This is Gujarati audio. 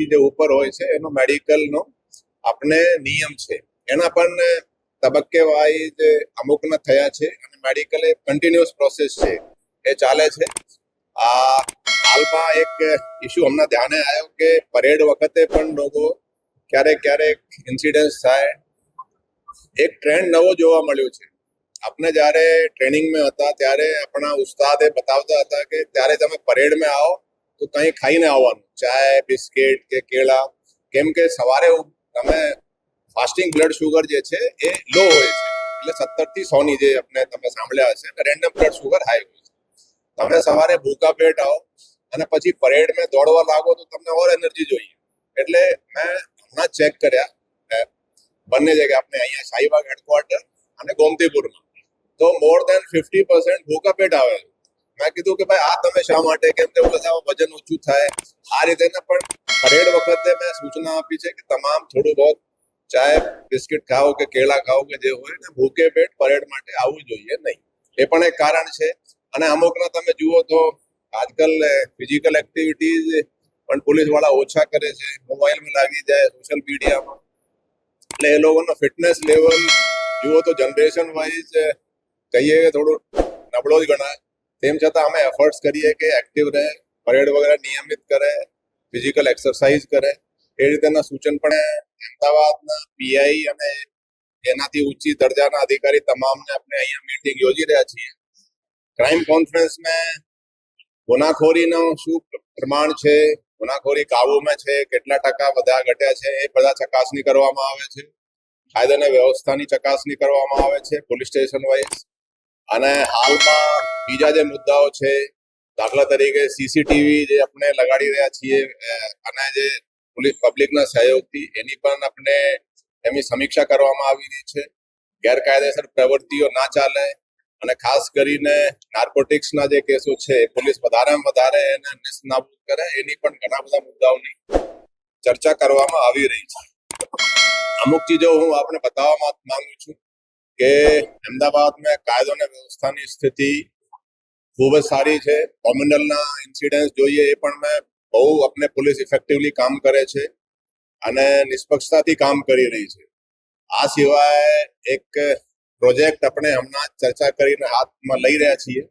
થી જે ઉપર હોય છે, એનો મેડિકલનો આપણે નિયમ છે. એના પણ તબક્કે વાઇઝ અમુકના થયા છે અને મેડિકલ એ કન્ટિન્યુઅસ પ્રોસેસ છે. એ ચાલે છે. આ હાલમાં એક ઇસ્યુ હમણાં ધ્યાને આવ્યો કે પરેડ વખતે પણ લોકો ક્યારેક ક્યારેક ઇન્સિડન્સ થાય. એક ટ્રેન્ડ નવો જોવા મળ્યો છે. આપણે જ્યારે ટ્રેનિંગમાં હતા, ત્યારે આપણા ઉસ્તાદે બતાવતા હતા કે ત્યારે તમે પરેડમાં આવો તો કંઈ ખાઈને આવવાનું. ચાય, બિસ્કિટ કે કેળા, કેમ કે સવારે તમે ફાસ્ટિંગ બ્લડ શુગર જે છે એ લો હોય છે. એટલે સત્તરથી સો ની જે આપણે તમે સાંભળ્યા હશે રેન્ડમ બ્લડ શુગર હાઈ હોય છે. તમે સવારે ભૂકા પેટ આવો અને પછી પરેડમાં દોડવા લાગો તો તમને ઓર એનર્જી જોઈએ. એટલે મેં હમણાં ચેક કર્યા બંને જગ્યાએ આપણે અહીંયા શાહીબાગ હેડક્વાર્ટર અને ગોમતીપુરમાં. તો મોર દેન ફિફ્ટી પર્સન્ટ ભૂકા પેટ આવે છે. મેં કીધું કે ભાઈ, આ તમે શા માટે? કેમ કે વજન ઓછું થાય. આ રીતે પણ પરેડ વખતે મેં સૂચના આપી છે કે તમામ થોડું બહુ ચાય, બિસ્કિટ ખાઓ કે કેળા ખાઓ કે જે હોય ને ભૂકે પેટ પરેડ માટે આવવું જોઈએ નહીં. એ પણ એક કારણ છે. અને અમુકના તમે જુઓ તો આજકાલ ફિઝિકલ એક્ટિવિટીઝ પણ પોલીસવાળા ઓછા કરે છે. મોબાઈલમાં લાગી જાય સોશિયલ મીડિયામાં એટલે એ લોકોનો ફિટનેસ લેવલ જુઓ તો જનરેશન વાઇઝ કહીએ થોડું નબળો જ ગણાય. તેમ છતાં અમે એફર્ટ્સ કરીએ કે એક્ટિવ રહે પરેડ વગેરે નિયમિત કરે ફિઝિકલ એક્સરસાઇઝ કરે. એ રીતેના સૂચન પણ અમદાવાદના પીઆઈ અને એનાથી ઊંચી દરજાના અધિકારી તમામને આપણે અહીંયા મીટિંગ યોજી રહ્યા છીએ. ક્રાઇમ કોન્ફરન્સમાં ગુનાખોરીનો શું પ્રમાણ છે, ગુનાખોરી કાબુમાં છે, કેટલા ટકા બધા ઘટ્યા છે, એ બધા ચકાસણી કરવામાં આવે છે. કાયદા અને વ્યવસ્થાની ચકાસણી કરવામાં આવે છે, પોલીસ સ્ટેશન વાઇઝ. અને હાલમાં બીજા જે મુદ્દાઓ છે, દાખલા તરીકે સીસીટીવી જે આપણે લગાડી રહ્યા છીએ અને જે પોલીસ પબ્લિકના સહયોગથી એની પણ આપણે એમની સમીક્ષા કરવામાં આવી રહી છે. ગેરકાયદેસર પ્રવૃત્તિઓ ના ચાલે અને ખાસ કરીને નાર્કોટિક્સના જે કેસો છે, પોલીસ વધારેમાં વધારે એને નિષ્ણાબૂદ કરે, એની પણ ઘણા બધા મુદ્દાઓની ચર્ચા કરવામાં આવી રહી છે. અમુક ચીજો હું આપણે બતાવવા માંગુ છું. કે અમદાવાદમાં કાયદો અને વ્યવસ્થાની સ્થિતિ ખૂબ જ સારી છે. કોમ્યુનલના ઇન્સિડન્સ જોઈએ એ પણ મેં બહુ આપણે પોલીસ ઇફેક્ટિવલી કામ કરે છે અને નિષ્પક્ષતાથી કામ કરી રહી છે. આ સિવાય એક પ્રોજેક્ટ આપણે હમણાં ચર્ચા કરીને હાથમાં લઈ રહ્યા છીએ.